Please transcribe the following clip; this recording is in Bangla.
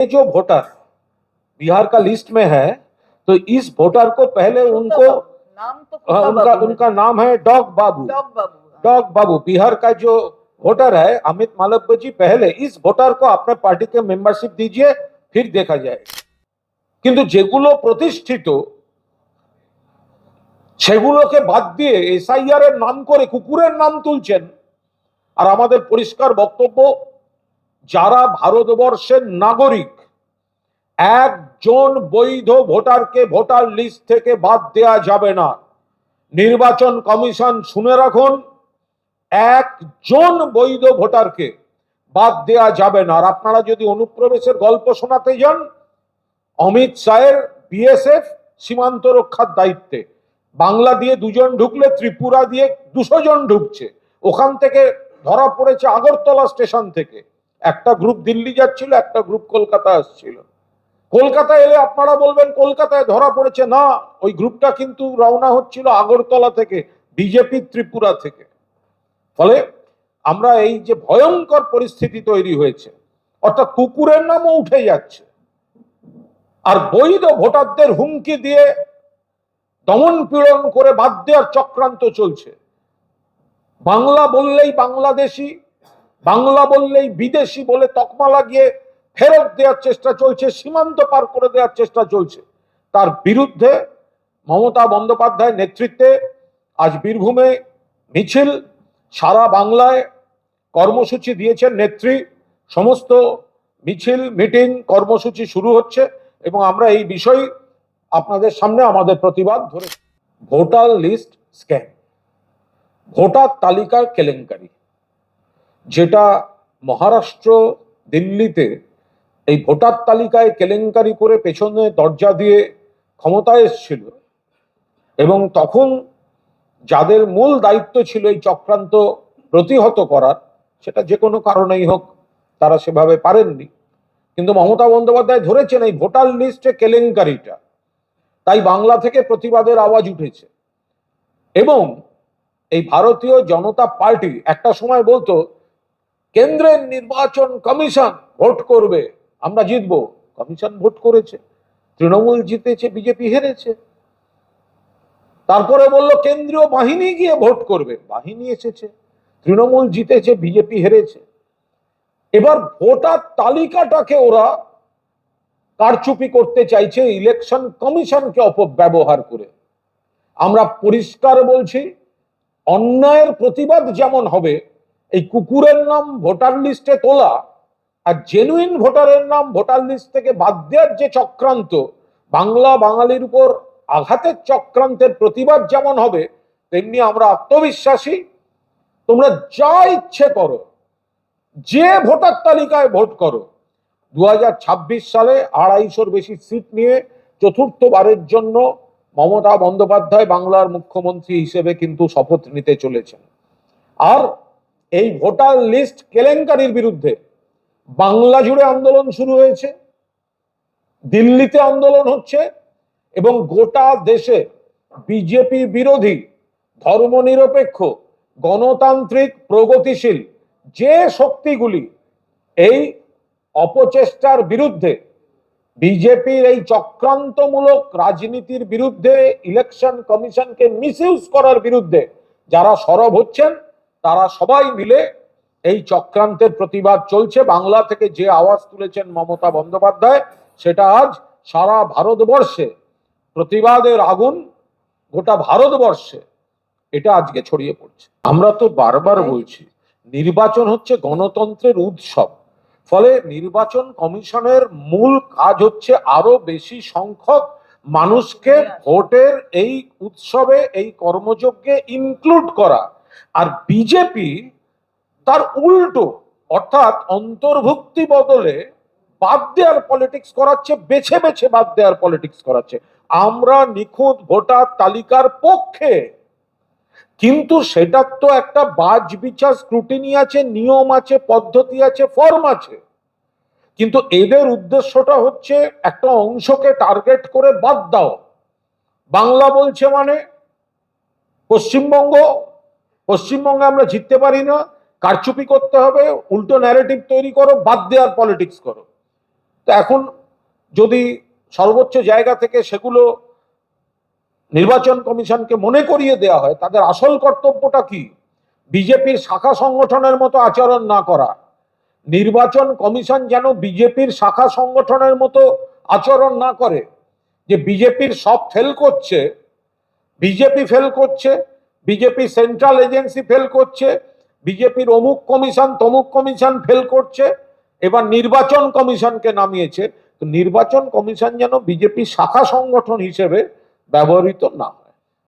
ये जो वोटर बिहार का लिस्ट में है तो इस वोटर को पहले उनको नाम तो हाँ, कुत्ता उनका बाबू है। उनका नाम है डॉग बाबू डॉग बाबू डॉग बाबू बिहार का जो वोटर है अमित मालव्य जी पहले इस ভোটার को अपने पार्टी के मेंबरशिप दीजिए फिर देखा जाए কিন্তু যেগুলো প্রতিষ্ঠিত সেগুলোকে বাদ দিয়ে এসআইআর এর নাম করে কুকুরের নাম তুলছেন আর আমাদের পরিষ্কার বক্তব্য যারা ভারতবর্ষের নাগরিক, একজন বৈধ ভোটারকে ভোটার লিস্ট থেকে বাদ দেয়া যাবে না। নির্বাচন কমিশন শুনে রাখুন, একজন বৈধ ভোটারকে বাদ দেয়া যাবে না। আর আপনারা যদি অনুপ্রবেশের গল্প শোনাতে যান, অমিত শাহের বিএসএফ সীমান্ত রক্ষার দায়িত্বে। বাংলা দিয়ে দুজন ঢুকলে, ত্রিপুরা দিয়ে দুশো জন ঢুকছে। ওখান থেকে ধরা পড়েছে আগরতলা স্টেশন থেকে। একটা গ্রুপ দিল্লি যাচ্ছিল, একটা গ্রুপ কলকাতা আসছিল। কলকাতা এলে আপনারা বলবেন, কলকাতায় ধরা পড়েছে। না, ওই গ্রুপটা কিন্তু রওনা হচ্ছিল আগরতলা থেকে বিজেপি ত্রিপুরা থেকে। ফলে আমরা এই যে ভয়ঙ্কর পরিস্থিতি তৈরি হয়েছে, অর্থাৎ কুকুরের নামও উঠে যাচ্ছে। আর বৈধ ভোটারদের হুমকি দিয়ে দমন পীড়ন করে বাদ দেওয়ার চক্রান্ত চলছে। বাংলা বললেই বাংলাদেশি বাংলা বললেই বিদেশি বলে তকমা লাগিয়ে ফেরত দেওয়ার চেষ্টা চলছে, সীমান্ত পার করে দেওয়ার চেষ্টা চলছে। তার বিরুদ্ধে মমতা বন্দ্যোপাধ্যায় নেতৃত্বে আজ বীরভূমে মিছিল, সারা বাংলায় কর্মসূচি দিয়েছেন নেত্রী। সমস্ত মিছিল, মিটিং, কর্মসূচি শুরু হচ্ছে এবং আমরা এই বিষয় আপনাদের সামনে আমাদের প্রতিবাদ ধরে ভোটার লিস্ট স্ক্যাম ভোটার তালিকার কেলেঙ্কারি। যেটা মহারাষ্ট্র, দিল্লিতে এই ভোটার তালিকায় কেলেঙ্কারি করে পেছনে দরজা দিয়ে ক্ষমতায় এসেছিল। এবং তখন যাদের মূল দায়িত্ব ছিল এই চক্রান্ত প্রতিহত করার, সেটা যে কোনো কারণেই হোক তারা সেভাবে পারেননি। কিন্তু মমতা বন্দ্যোপাধ্যায় ধরেছেন এই ভোটার লিস্টে কেলেঙ্কারিটা। তাই বাংলা থেকে প্রতিবাদের আওয়াজ উঠেছে। এবং এই ভারতীয় জনতা পার্টি একটা সময় বলতো কেন্দ্রের নির্বাচন কমিশন ভোট করবে। আমরা জিতবো। কমিশন ভোট করেছে। তৃণমূল জিতেছে, বিজেপি হেরেছে। তারপরে বলল, কেন্দ্রীয় বাহিনী গিয়ে ভোট করবে। বাহিনী এসেছে। তৃণমূল জিতেছে, বিজেপি হেরেছে। এবার ভোটার তালিকাটাকে ওরা কারচুপি করতে চাইছে ইলেকশন কমিশনকে অপব্যবহার করে। আমরা পরিষ্কার বলছি, অন্যায়ের প্রতিবাদ যেমন হবে এই কুকুরের নাম ভোটার লিস্টে তোলা আর জেনুইন ভোটারের নাম ভোটার লিস্ট থেকে বাদ দেওয়ার যে চক্রান্ত, বাংলা বাঙালির উপর আঘাতের চক্রান্তের প্রতিবাদ যেমন হবে, তেমনি আমরা আত্মবিশ্বাসী। তোমরা যা ইচ্ছে করো, যে ভোটার তালিকায় ভোট করো। দু হাজার ছাব্বিশ সালে আড়াইশোর বেশি সিট নিয়ে চতুর্থবারের জন্য মমতা বন্দ্যোপাধ্যায় বাংলার মুখ্যমন্ত্রী হিসেবে কিন্তু শপথ নিতে চলেছেন। আর এই ভোটার লিস্ট কেলেঙ্কারির বিরুদ্ধে বাংলা জুড়ে আন্দোলন শুরু হয়েছে, দিল্লিতে আন্দোলন হচ্ছে এবং গোটা দেশে বিজেপি বিরোধী, ধর্মনিরপেক্ষ, গণতান্ত্রিক, প্রগতিশীল যে শক্তিগুলি এই অপচেষ্টার বিরুদ্ধে, বিজেপির এই চক্রান্তমূলক রাজনীতির বিরুদ্ধে, ইলেকশন কমিশনকে মিসইউজ করার বিরুদ্ধে যারা সরব হচ্ছেন তারা সবাই মিলে এই চক্রান্তের প্রতিবাদ চলছে। বাংলা থেকে যে আওয়াজ তুলেছেন মমতা বন্দ্যোপাধ্যায়, সেটা আজ সারা ভারতবর্ষে প্রতিবাদের আগুন, গোটা ভারতবর্ষে এটা আজকে ছড়িয়ে পড়ছে। আমরা তো বারবার বলছি, নির্বাচন হচ্ছে গণতন্ত্রের উৎসব। ফলে নির্বাচন কমিশনের মূল কাজ হচ্ছে আরও বেশি সংখ্যক মানুষকে ভোটের এই উৎসবে, এই কর্মযজ্ঞে ইনক্লুড করা। আর বিজেপি তার উল্টো, অর্থাৎ অন্তর্ভুক্তি বদলে বাদ দেওয়ার পলিটিক্স করাচ্ছে, বেছে বেছে বাদ দেওয়ার পলিটিক্স করাচ্ছে। আমরা নিখুঁত ভোটার তালিকার পক্ষে। কিন্তু সেটার তো একটা বাজ বিচার স্ক্রুটিনি আছে, নিয়ম আছে, পদ্ধতি আছে ফর্ম আছে। কিন্তু এদের উদ্দেশ্যটা হচ্ছে একটা অংশকে টার্গেট করে বাদ দাও। বাংলা বলছে মানে পশ্চিমবঙ্গ পশ্চিমবঙ্গে আমরা জিততে পারি না, কারচুপি করতে হবে, উল্টো ন্যারেটিভ তৈরি করো, বাদ দেওয়ার পলিটিক্স করো। তো এখন যদি সর্বোচ্চ জায়গা থেকে সেগুলো নির্বাচন কমিশনকে মনে করিয়ে দেওয়া হয়, তাদের আসল কর্তব্যটা কি? বিজেপির শাখা সংগঠনের মতো আচরণ না করা। নির্বাচন কমিশন যেন বিজেপির শাখা সংগঠনের মতো আচরণ না করে। যে বিজেপির সব ফেল করছে, বিজেপি ফেল করছে বিজেপি সেন্ট্রাল এজেন্সি ফেল করছে বিজেপির অমুক কমিশন, তমুক কমিশন ফেল করছে, এবার নির্বাচন কমিশনকে নামিয়েছে নির্বাচন কমিশন যেন বিজেপি শাখা সংগঠন হিসেবে ব্যবহৃত না।